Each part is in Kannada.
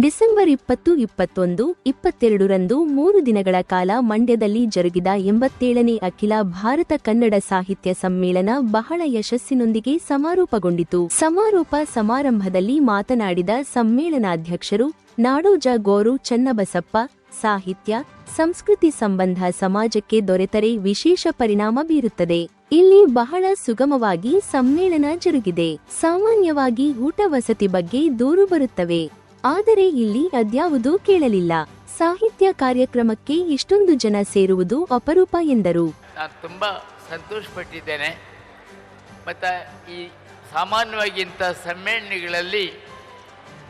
ಡಿಸೆಂಬರ್ ಇಪ್ಪತ್ತು, ಇಪ್ಪತ್ತೊಂದು, ಇಪ್ಪತ್ತೆರಡರಂದು ಮೂರು ದಿನಗಳ ಕಾಲ ಮಂಡ್ಯದಲ್ಲಿ ಜರುಗಿದ ಎಂಬತ್ತೇಳನೇ ಅಖಿಲ ಭಾರತ ಕನ್ನಡ ಸಾಹಿತ್ಯ ಸಮ್ಮೇಳನ ಬಹಳ ಯಶಸ್ಸಿನೊಂದಿಗೆ ಸಮಾರೋಪಗೊಂಡಿತು. ಸಮಾರೋಪ ಸಮಾರಂಭದಲ್ಲಿ ಮಾತನಾಡಿದ ಸಮ್ಮೇಳನಾಧ್ಯಕ್ಷರು ನಾಡೋಜ ಗೋರು ಚನ್ನಬಸಪ್ಪ, ಸಾಹಿತ್ಯ, ಸಂಸ್ಕೃತಿ ಸಂಬಂಧ ಸಮಾಜಕ್ಕೆ ದೊರೆತರೆ ವಿಶೇಷ ಪರಿಣಾಮ ಬೀರುತ್ತದೆ. ಇಲ್ಲಿ ಬಹಳ ಸುಗಮವಾಗಿ ಸಮ್ಮೇಳನ ಜರುಗಿದೆ. ಸಾಮಾನ್ಯವಾಗಿ ಊಟ ವಸತಿ ಬಗ್ಗೆ ದೂರು ಬರುತ್ತವೆ. ಆದರೆ ಇಲ್ಲಿ ಅದ್ಯಾವುದೂ ಕೇಳಲಿಲ್ಲ. ಸಾಹಿತ್ಯ ಕಾರ್ಯಕ್ರಮಕ್ಕೆ ಇಷ್ಟೊಂದು ಜನ ಸೇರುವುದು ಅಪರೂಪ ಎಂದರು. ನಾನು ತುಂಬ ಸಂತೋಷಪಟ್ಟಿದ್ದೇನೆ. ಮತ್ತು ಈ ಸಾಮಾನ್ಯವಾಗಿ ಇಂಥ ಸಮ್ಮೇಳನಗಳಲ್ಲಿ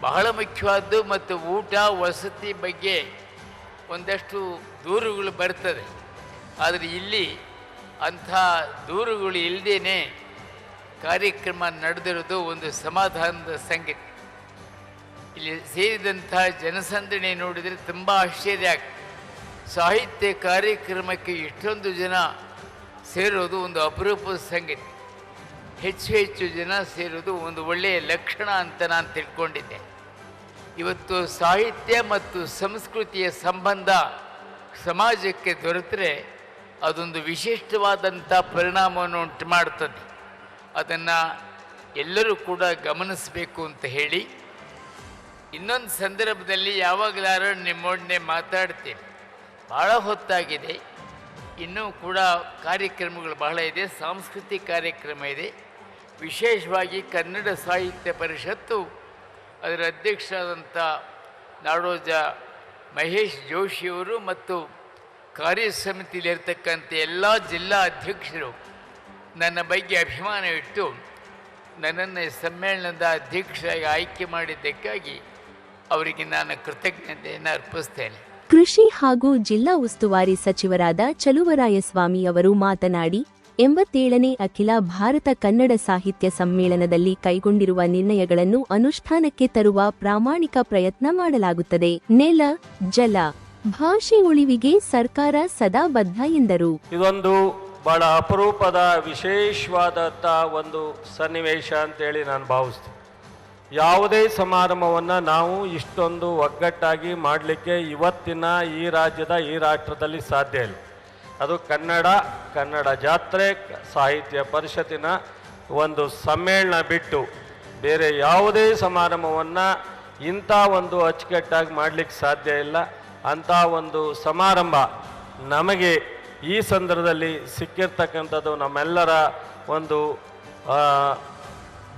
ಬಹಳ ಮುಖ್ಯವಾದ್ದು ಮತ್ತು ಊಟ, ವಸತಿ ಬಗ್ಗೆ ಒಂದಷ್ಟು ದೂರುಗಳು ಬರ್ತದೆ. ಆದರೆ ಇಲ್ಲಿ ಅಂಥ ದೂರುಗಳು ಇಲ್ಲದೇ ಕಾರ್ಯಕ್ರಮ ನಡೆದಿರೋದು ಒಂದು ಸಮಾಧಾನದ ಸಂಗತಿ. ಇಲ್ಲಿ ಸೇರಿದಂಥ ಜನಸಂದಣಿ ನೋಡಿದರೆ ತುಂಬ ಆಶ್ಚರ್ಯ ಆಗ್ತದೆ. ಸಾಹಿತ್ಯ ಕಾರ್ಯಕ್ರಮಕ್ಕೆ ಇಷ್ಟೊಂದು ಜನ ಸೇರೋದು ಒಂದು ಅಪರೂಪದ ಸಂಗತಿ. ಹೆಚ್ಚು ಹೆಚ್ಚು ಜನ ಸೇರೋದು ಒಂದು ಒಳ್ಳೆಯ ಲಕ್ಷಣ ಅಂತ ನಾನು ತಿಳ್ಕೊಂಡಿದ್ದೆ. ಇವತ್ತು ಸಾಹಿತ್ಯ ಮತ್ತು ಸಂಸ್ಕೃತಿಯ ಸಂಬಂಧ ಸಮಾಜಕ್ಕೆ ದೊರೆತರೆ ಅದೊಂದು ವಿಶಿಷ್ಟವಾದಂಥ ಪರಿಣಾಮವನ್ನು ಉಂಟು ಮಾಡುತ್ತದೆ. ಅದನ್ನು ಎಲ್ಲರೂ ಕೂಡ ಗಮನಿಸಬೇಕು ಅಂತ ಹೇಳಿ ಇನ್ನೊಂದು ಸಂದರ್ಭದಲ್ಲಿ ಯಾವಾಗಲಾರು ನಿಮ್ಮೊಡನೆ ಮಾತಾಡ್ತೀನಿ. ಭಾಳ ಹೊತ್ತಾಗಿದೆ. ಇನ್ನೂ ಕೂಡ ಕಾರ್ಯಕ್ರಮಗಳು ಬಹಳ ಇದೆ, ಸಾಂಸ್ಕೃತಿಕ ಕಾರ್ಯಕ್ರಮ ಇದೆ. ವಿಶೇಷವಾಗಿ ಕನ್ನಡ ಸಾಹಿತ್ಯ ಪರಿಷತ್ತು, ಅದರ ಅಧ್ಯಕ್ಷರಾದಂಥ ನಾಡೋಜ ಮಹೇಶ್ ಜೋಶಿಯವರು ಮತ್ತು ಕಾರ್ಯಸಮಿತಿಯಲ್ಲಿರ್ತಕ್ಕಂಥ ಎಲ್ಲ ಜಿಲ್ಲಾ ಅಧ್ಯಕ್ಷರು ನನ್ನ ಬಗ್ಗೆ ಅಭಿಮಾನ ಇಟ್ಟು ನನ್ನನ್ನು ಸಮ್ಮೇಳನದ ಅಧ್ಯಕ್ಷರಾಗಿ ಆಯ್ಕೆ ಮಾಡಿದ್ದಕ್ಕಾಗಿ ಅವರಿಗೆ ನಾನು ಕೃತಜ್ಞತೆಯನ್ನು ಅರ್ಪಿಸ್ತೇನೆ. ಕೃಷಿ ಹಾಗೂ ಜಿಲ್ಲಾ ಉಸ್ತುವಾರಿ ಸಚಿವರಾದ ಚಲುವರಾಯಸ್ವಾಮಿ ಅವರು ಮಾತನಾಡಿ ಎಂಬತ್ತೇಳನೇ ಅಖಿಲ ಭಾರತ ಕನ್ನಡ ಸಾಹಿತ್ಯ ಸಮ್ಮೇಳನದಲ್ಲಿ ಕೈಗೊಂಡಿರುವ ನಿರ್ಣಯಗಳನ್ನು ಅನುಷ್ಠಾನಕ್ಕೆ ತರುವ ಪ್ರಾಮಾಣಿಕ ಪ್ರಯತ್ನ ಮಾಡಲಾಗುತ್ತದೆ. ನೆಲ ಜಲ ಭಾಷೆ ಉಳಿವಿಗೆ ಸರ್ಕಾರ ಸದಾ ಬದ್ಧ ಎಂದರು. ಇದೊಂದು ಬಹಳ ಅಪರೂಪದ ವಿಶೇಷವಾದಂತಹ ಒಂದು ಸನ್ನಿವೇಶ ಅಂತೇಳಿ ನಾನು ಭಾವಿಸ್ತೀನಿ. ಯಾವುದೇ ಸಮಾರಂಭವನ್ನು ನಾವು ಇಷ್ಟೊಂದು ಒಗ್ಗಟ್ಟಾಗಿ ಮಾಡಲಿಕ್ಕೆ ಇವತ್ತಿನ ಈ ರಾಜ್ಯದ, ಈ ರಾಷ್ಟ್ರದಲ್ಲಿ ಸಾಧ್ಯ ಇಲ್ಲ. ಅದು ಕನ್ನಡ ಕನ್ನಡ ಜಾತ್ರೆ, ಸಾಹಿತ್ಯ ಪರಿಷತ್ತಿನ ಒಂದು ಸಮ್ಮೇಳನ ಬಿಟ್ಟು ಬೇರೆ ಯಾವುದೇ ಸಮಾರಂಭವನ್ನು ಇಂಥ ಒಂದು ಅಚ್ಚುಕಟ್ಟಾಗಿ ಮಾಡಲಿಕ್ಕೆ ಸಾಧ್ಯ ಇಲ್ಲ. ಅಂಥ ಒಂದು ಸಮಾರಂಭ ನಮಗೆ ಈ ಸಂದರ್ಭದಲ್ಲಿ ಸಿಕ್ಕಿರ್ತಕ್ಕಂಥದ್ದು ನಮ್ಮೆಲ್ಲರ ಒಂದು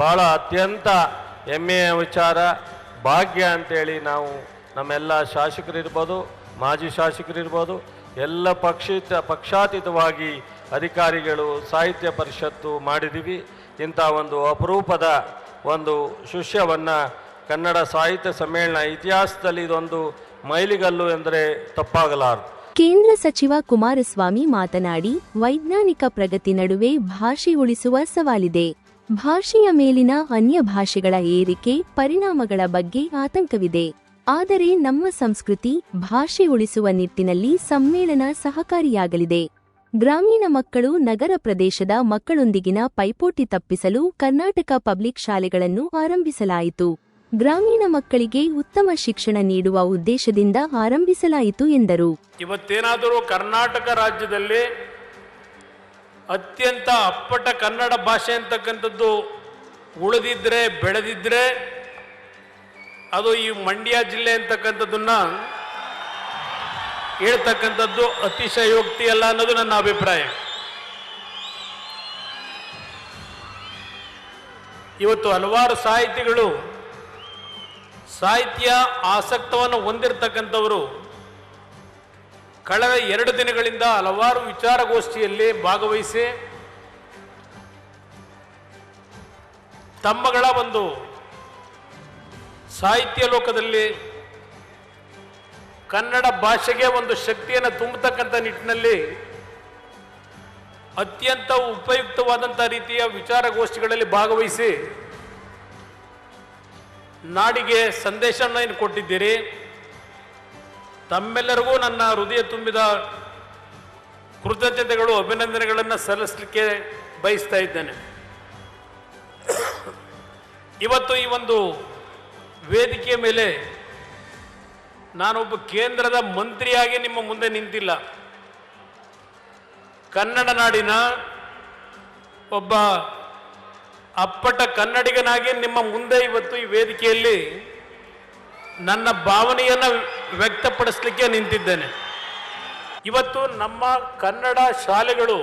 ಭಾಳ ಅತ್ಯಂತ ಹೆಮ್ಮೆಯ ವಿಚಾರ, ಭಾಗ್ಯ ಅಂತೇಳಿ ನಾವು ನಮ್ಮೆಲ್ಲ ಶಾಸಕರಿರ್ಬೋದು, ಮಾಜಿ ಶಾಸಕರಿರ್ಬೋದು, ಎಲ್ಲ ಪಕ್ಷಿತ, ಪಕ್ಷಾತೀತವಾಗಿ ಅಧಿಕಾರಿಗಳು ಸಾಹಿತ್ಯ ಪರಿಷತ್ತು ಮಾಡಿದ್ದೀವಿ. ಇಂಥ ಒಂದು ಅಪರೂಪದ ಒಂದು ಶಿಷ್ಯವನ್ನು ಕನ್ನಡ ಸಾಹಿತ್ಯ ಸಮ್ಮೇಳನ ಇತಿಹಾಸದಲ್ಲಿ ಇದೊಂದು ಮೈಲಿಗಲ್ಲು ಎಂದರೆ ತಪ್ಪಾಗಲಾರದು. ಕೇಂದ್ರ ಸಚಿವ ಕುಮಾರಸ್ವಾಮಿ ಮಾತನಾಡಿ, ವೈಜ್ಞಾನಿಕ ಪ್ರಗತಿ ನಡುವೆ ಭಾಷೆ ಉಳಿಸುವ ಸವಾಲಿದೆ. ಭಾಷೆಯ ಮೇಲಿನ ಅನ್ಯ ಭಾಷೆಗಳ ಏರಿಕೆ ಪರಿಣಾಮಗಳ ಬಗ್ಗೆ ಆತಂಕವಿದೆ. ಆದರೆ ನಮ್ಮ ಸಂಸ್ಕೃತಿ ಭಾಷೆ ಉಳಿಸುವ ನಿಟ್ಟಿನಲ್ಲಿ ಸಮ್ಮೇಳನ ಸಹಕಾರಿಯಾಗಲಿದೆ. ಗ್ರಾಮೀಣ ಮಕ್ಕಳು ನಗರ ಪ್ರದೇಶದ ಮಕ್ಕಳೊಂದಿಗಿನ ಪೈಪೋಟಿ ತಪ್ಪಿಸಲು ಕರ್ನಾಟಕ ಪಬ್ಲಿಕ್ ಶಾಲೆಗಳನ್ನು ಆರಂಭಿಸಲಾಯಿತು. ಗ್ರಾಮೀಣ ಮಕ್ಕಳಿಗೆ ಉತ್ತಮ ಶಿಕ್ಷಣ ನೀಡುವ ಉದ್ದೇಶದಿಂದ ಆರಂಭಿಸಲಾಯಿತು ಎಂದರು. ಇವತ್ತೇನಾದರೂ ಕರ್ನಾಟಕ ರಾಜ್ಯದಲ್ಲಿ ಅತ್ಯಂತ ಅಪ್ಪಟ ಕನ್ನಡ ಭಾಷೆ ಅಂತಕ್ಕಂಥದ್ದು ಉಳಿದಿದ್ರೆ, ಬೆಳೆದಿದ್ರೆ ಅದು ಈ ಮಂಡ್ಯ ಜಿಲ್ಲೆ ಅಂತಕ್ಕಂಥದ್ದನ್ನ ಹೇಳ್ತಕ್ಕಂಥದ್ದು ಅತಿಶಯೋಕ್ತಿ ಅಲ್ಲ ಅನ್ನೋದು ನನ್ನ ಅಭಿಪ್ರಾಯ. ಇವತ್ತು ಹಲವಾರು ಸಾಹಿತಿಗಳು ಸಾಹಿತ್ಯ ಆಸಕ್ತವನ್ನು ಹೊಂದಿರತಕ್ಕಂಥವರು ಕಳೆದ ಎರಡು ದಿನಗಳಿಂದ ಹಲವಾರು ವಿಚಾರಗೋಷ್ಠಿಯಲ್ಲಿ ಭಾಗವಹಿಸಿ ತಮ್ಮಗಳ ಒಂದು ಸಾಹಿತ್ಯ ಲೋಕದಲ್ಲಿ ಕನ್ನಡ ಭಾಷೆಗೆ ಒಂದು ಶಕ್ತಿಯನ್ನು ತುಂಬತಕ್ಕಂಥ ನಿಟ್ಟಿನಲ್ಲಿ ಅತ್ಯಂತ ಉಪಯುಕ್ತವಾದಂಥ ರೀತಿಯ ವಿಚಾರಗೋಷ್ಠಿಗಳಲ್ಲಿ ಭಾಗವಹಿಸಿ ನಾಡಿಗೆ ಸಂದೇಶವನ್ನು ಏನು ಕೊಟ್ಟಿದ್ದೀರಿ. ತಮ್ಮೆಲ್ಲರಿಗೂ ನನ್ನ ಹೃದಯ ತುಂಬಿದ ಕೃತಜ್ಞತೆಗಳು, ಅಭಿನಂದನೆಗಳನ್ನು ಸಲ್ಲಿಸಲಿಕ್ಕೆ ಬಯಸ್ತಾ ಇದ್ದೇನೆ. ಇವತ್ತು ಈ ಒಂದು ವೇದಿಕೆಯ ಮೇಲೆ ನಾನೊಬ್ಬ ಕೇಂದ್ರದ ಮಂತ್ರಿಯಾಗಿ ನಿಮ್ಮ ಮುಂದೆ ನಿಂತಿಲ್ಲ. ಕನ್ನಡ ನಾಡಿನ ಒಬ್ಬ ಅಪ್ಪಟ ಕನ್ನಡಿಗನಾಗಿ ನಿಮ್ಮ ಮುಂದೆ ಇವತ್ತು ಈ ವೇದಿಕೆಯಲ್ಲಿ ನನ್ನ ಭಾವನೆಯನ್ನು ವ್ಯಕ್ತಪಡಿಸಲಿಕ್ಕೆ ನಿಂತಿದ್ದೇನೆ. ಇವತ್ತು ನಮ್ಮ ಕನ್ನಡ ಶಾಲೆಗಳು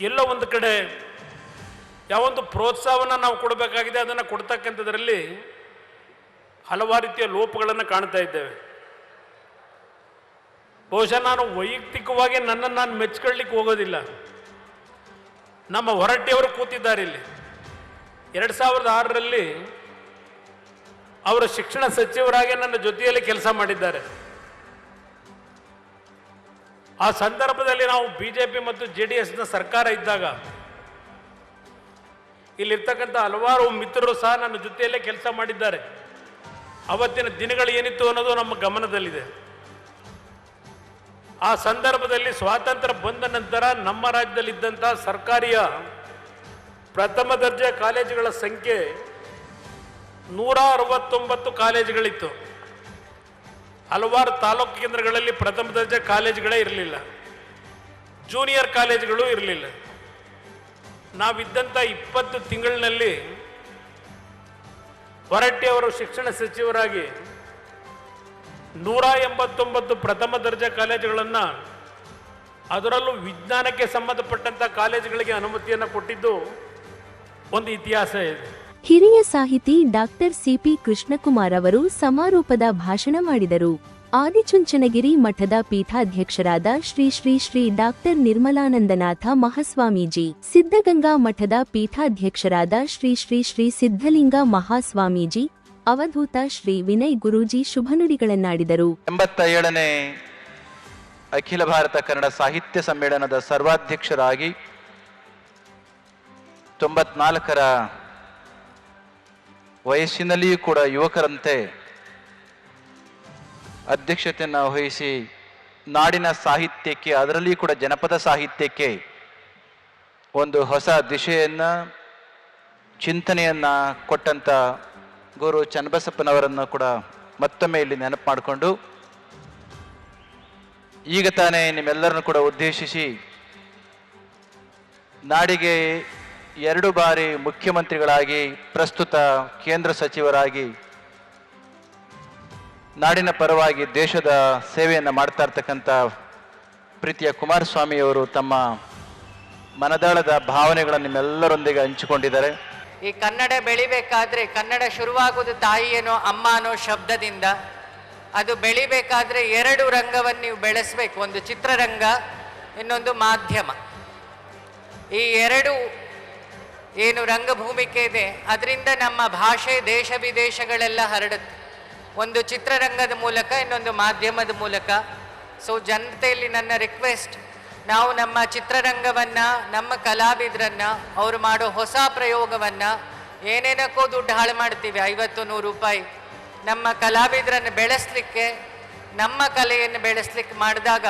ಎಲ್ಲೋ ಒಂದು ಕಡೆ ಯಾವೊಂದು ಪ್ರೋತ್ಸಾಹವನ್ನು ನಾವು ಕೊಡಬೇಕಾಗಿದೆ, ಅದನ್ನು ಕೊಡ್ತಕ್ಕಂಥದ್ರಲ್ಲಿ ಹಲವಾರು ರೀತಿಯ ಲೋಪಗಳನ್ನು ಕಾಣ್ತಾ ಇದ್ದೇವೆ. ಬಹುಶಃ ನಾನು ವೈಯಕ್ತಿಕವಾಗಿ ನನ್ನನ್ನು ನಾನು ಮೆಚ್ಕೊಳ್ಳಿಕ್ಕೆ ಹೋಗೋದಿಲ್ಲ. ನಮ್ಮ ಹೊರಟ್ಟಿಯವರು ಕೂತಿದ್ದಾರೆ ಇಲ್ಲಿ. ಎರಡು ಸಾವಿರದ ಆರರಲ್ಲಿ ಅವರ ಶಿಕ್ಷಣ ಸಚಿವರಾಗಿ ನನ್ನ ಜೊತೆಯಲ್ಲಿ ಕೆಲಸ ಮಾಡಿದ್ದಾರೆ. ಆ ಸಂದರ್ಭದಲ್ಲಿ ನಾವು ಬಿಜೆಪಿ ಮತ್ತು ಜೆ ಡಿ ಎಸ್ನ ಸರ್ಕಾರ ಇದ್ದಾಗ ಇಲ್ಲಿರ್ತಕ್ಕಂಥ ಹಲವಾರು ಮಿತ್ರರು ಸಹ ನನ್ನ ಜೊತೆಯಲ್ಲೇ ಕೆಲಸ ಮಾಡಿದ್ದಾರೆ. ಅವತ್ತಿನ ದಿನಗಳು ಏನಿತ್ತು ಅನ್ನೋದು ನಮ್ಮ ಗಮನದಲ್ಲಿದೆ. ಆ ಸಂದರ್ಭದಲ್ಲಿ ಸ್ವಾತಂತ್ರ್ಯ ಬಂದ ನಂತರ ನಮ್ಮ ರಾಜ್ಯದಲ್ಲಿದ್ದಂಥ ಸರ್ಕಾರಿಯ ಪ್ರಥಮ ದರ್ಜೆ ಕಾಲೇಜುಗಳ ಸಂಖ್ಯೆ ನೂರ ಅರವತ್ತೊಂಬತ್ತು ಕಾಲೇಜುಗಳಿತ್ತು. ಹಲವಾರು ತಾಲೂಕು ಕೇಂದ್ರಗಳಲ್ಲಿ ಪ್ರಥಮ ದರ್ಜೆ ಕಾಲೇಜುಗಳೇ ಇರಲಿಲ್ಲ. ಜೂನಿಯರ್ ಕಾಲೇಜುಗಳು ಇರಲಿಲ್ಲ. ನಾವಿದ್ದಂಥ ಇಪ್ಪತ್ತು ತಿಂಗಳಿನಲ್ಲಿ ಹೊರಟ್ಟಿಯವರು ಶಿಕ್ಷಣ ಸಚಿವರಾಗಿ ನೂರ ಎಂಬತ್ತೊಂಬತ್ತು ಪ್ರಥಮ ದರ್ಜೆ ಕಾಲೇಜುಗಳನ್ನು ಅದರಲ್ಲೂ ವಿಜ್ಞಾನಕ್ಕೆ ಸಂಬಂಧಪಟ್ಟಂಥ ಕಾಲೇಜುಗಳಿಗೆ ಅನುಮತಿಯನ್ನು ಕೊಟ್ಟಿದ್ದು ಒಂದು ಇತಿಹಾಸ ಇದೆ. ಹಿರಿಯ ಸಾಹಿತಿ ಡಾಕ್ಟರ್ ಸಿಪಿ ಕೃಷ್ಣಕುಮಾರ್ ಅವರು ಸಮಾರೋಪದ ಭಾಷಣ ಮಾಡಿದರು. ಆದಿಚುಂಚನಗಿರಿ ಮಠದ ಪೀಠಾಧ್ಯಕ್ಷರಾದ ಶ್ರೀ ಶ್ರೀ ಶ್ರೀ ಡಾಕ್ಟರ್ ನಿರ್ಮಲಾನಂದನಾಥ ಮಹಾಸ್ವಾಮೀಜಿ, ಸಿದ್ಧಗಂಗಾ ಮಠದ ಪೀಠಾಧ್ಯಕ್ಷರಾದ ಶ್ರೀ ಶ್ರೀ ಶ್ರೀ ಸಿದ್ಧಲಿಂಗ ಮಹಾಸ್ವಾಮೀಜಿ, ಅವಧೂತ ಶ್ರೀ ವಿನಯ್ ಗುರೂಜಿ ಶುಭನುಡಿಗಳನ್ನಾಡಿದರು. ಎಂಬತ್ತ ಏಳನೇ ಅಖಿಲ ಭಾರತ ಕನ್ನಡ ಸಾಹಿತ್ಯ ಸಮ್ಮೇಳನದ ಸರ್ವಾಧ್ಯಕ್ಷರಾಗಿ ತೊಂಬತ್ನಾಲ್ಕರ ವಯಸ್ಸಿನಲ್ಲಿಯೂ ಕೂಡ ಯುವಕರಂತೆ ಅಧ್ಯಕ್ಷತೆಯನ್ನು ವಹಿಸಿ ನಾಡಿನ ಸಾಹಿತ್ಯಕ್ಕೆ, ಅದರಲ್ಲಿಯೂ ಕೂಡ ಜನಪದ ಸಾಹಿತ್ಯಕ್ಕೆ ಒಂದು ಹೊಸ ದಿಶೆಯನ್ನು, ಚಿಂತನೆಯನ್ನು ಕೊಟ್ಟಂತ ಗುರು ಚನ್ನಬಸಪ್ಪನವರನ್ನು ಕೂಡ ಮತ್ತೊಮ್ಮೆ ಇಲ್ಲಿ ನೆನಪು ಮಾಡಿಕೊಂಡು, ಈಗ ತಾನೇ ನಿಮ್ಮೆಲ್ಲರನ್ನು ಕೂಡ ಉದ್ದೇಶಿಸಿ ನಾಡಿಗೆ ಎರಡು ಬಾರಿ ಮುಖ್ಯಮಂತ್ರಿಗಳಾಗಿ, ಪ್ರಸ್ತುತ ಕೇಂದ್ರ ಸಚಿವರಾಗಿ ನಾಡಿನ ಪರವಾಗಿ ದೇಶದ ಸೇವೆಯನ್ನು ಮಾಡ್ತಾ ಇರ್ತಕ್ಕಂಥ ಪ್ರೀತಿಯ ಕುಮಾರಸ್ವಾಮಿಯವರು ತಮ್ಮ ಮನದಾಳದ ಭಾವನೆಗಳನ್ನು ನಿಮ್ಮೆಲ್ಲರೊಂದಿಗೆ ಹಂಚಿಕೊಂಡಿದ್ದಾರೆ. ಈ ಕನ್ನಡ ಬೆಳಿಬೇಕಾದ್ರೆ, ಕನ್ನಡ ಶುರುವಾಗುವುದು ತಾಯಿಯೇನೋ ಅಮ್ಮ ಅನ್ನೋ ಶಬ್ದದಿಂದ, ಅದು ಬೆಳಿಬೇಕಾದ್ರೆ ಎರಡು ರಂಗವನ್ನು ನೀವು ಬೆಳೆಸಬೇಕು, ಒಂದು ಚಿತ್ರರಂಗ, ಇನ್ನೊಂದು ಮಾಧ್ಯಮ. ಈ ಎರಡು ಏನು ರಂಗಭೂಮಿಕೆ ಇದೆ ಅದರಿಂದ ನಮ್ಮ ಭಾಷೆ ದೇಶ ವಿದೇಶಗಳೆಲ್ಲ ಹರಡುತ್ತೆ. ಒಂದು ಚಿತ್ರರಂಗದ ಮೂಲಕ, ಇನ್ನೊಂದು ಮಾಧ್ಯಮದ ಮೂಲಕ. ಸೊ ಜನತೆಯಲ್ಲಿ ನನ್ನ ರಿಕ್ವೆಸ್ಟ್ ನಾವು ನಮ್ಮ ಚಿತ್ರರಂಗವನ್ನು, ನಮ್ಮ ಕಲಾವಿದರನ್ನು, ಅವರು ಮಾಡೋ ಹೊಸ ಪ್ರಯೋಗವನ್ನು, ಏನೇನಕ್ಕೋ ದುಡ್ಡು ಹಾಳು ಮಾಡ್ತೀವಿ, ಐವತ್ತು ನೂರು ರೂಪಾಯಿ. ನಮ್ಮ ಕಲಾವಿದರನ್ನು ಬೆಳೆಸಲಿಕ್ಕೆ, ನಮ್ಮ ಕಲೆಯನ್ನು ಬೆಳೆಸಲಿಕ್ಕೆ ಮಾಡಿದಾಗ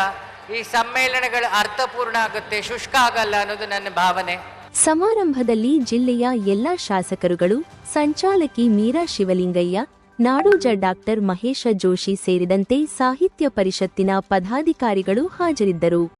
ಈ ಸಮ್ಮೇಳನಗಳು ಅರ್ಥಪೂರ್ಣ ಆಗುತ್ತೆ, ಶುಷ್ಕ ಆಗಲ್ಲ ಅನ್ನೋದು ನನ್ನ ಭಾವನೆ. ಸಮಾರಂಭದಲ್ಲಿ ಜಿಲ್ಲೆಯ ಎಲ್ಲಾ ಶಾಸಕರುಗಳು ಸಂಚಾಲಕಿ ಮೀರಾ ಶಿವಲಿಂಗಯ್ಯ, ನಾಡೋಜ ಡಾಕ್ಟರ್ ಮಹೇಶ ಜೋಶಿ ಸೇರಿದಂತೆ ಸಾಹಿತ್ಯ ಪರಿಷತ್ತಿನ ಪದಾಧಿಕಾರಿಗಳು ಹಾಜರಿದ್ದರು.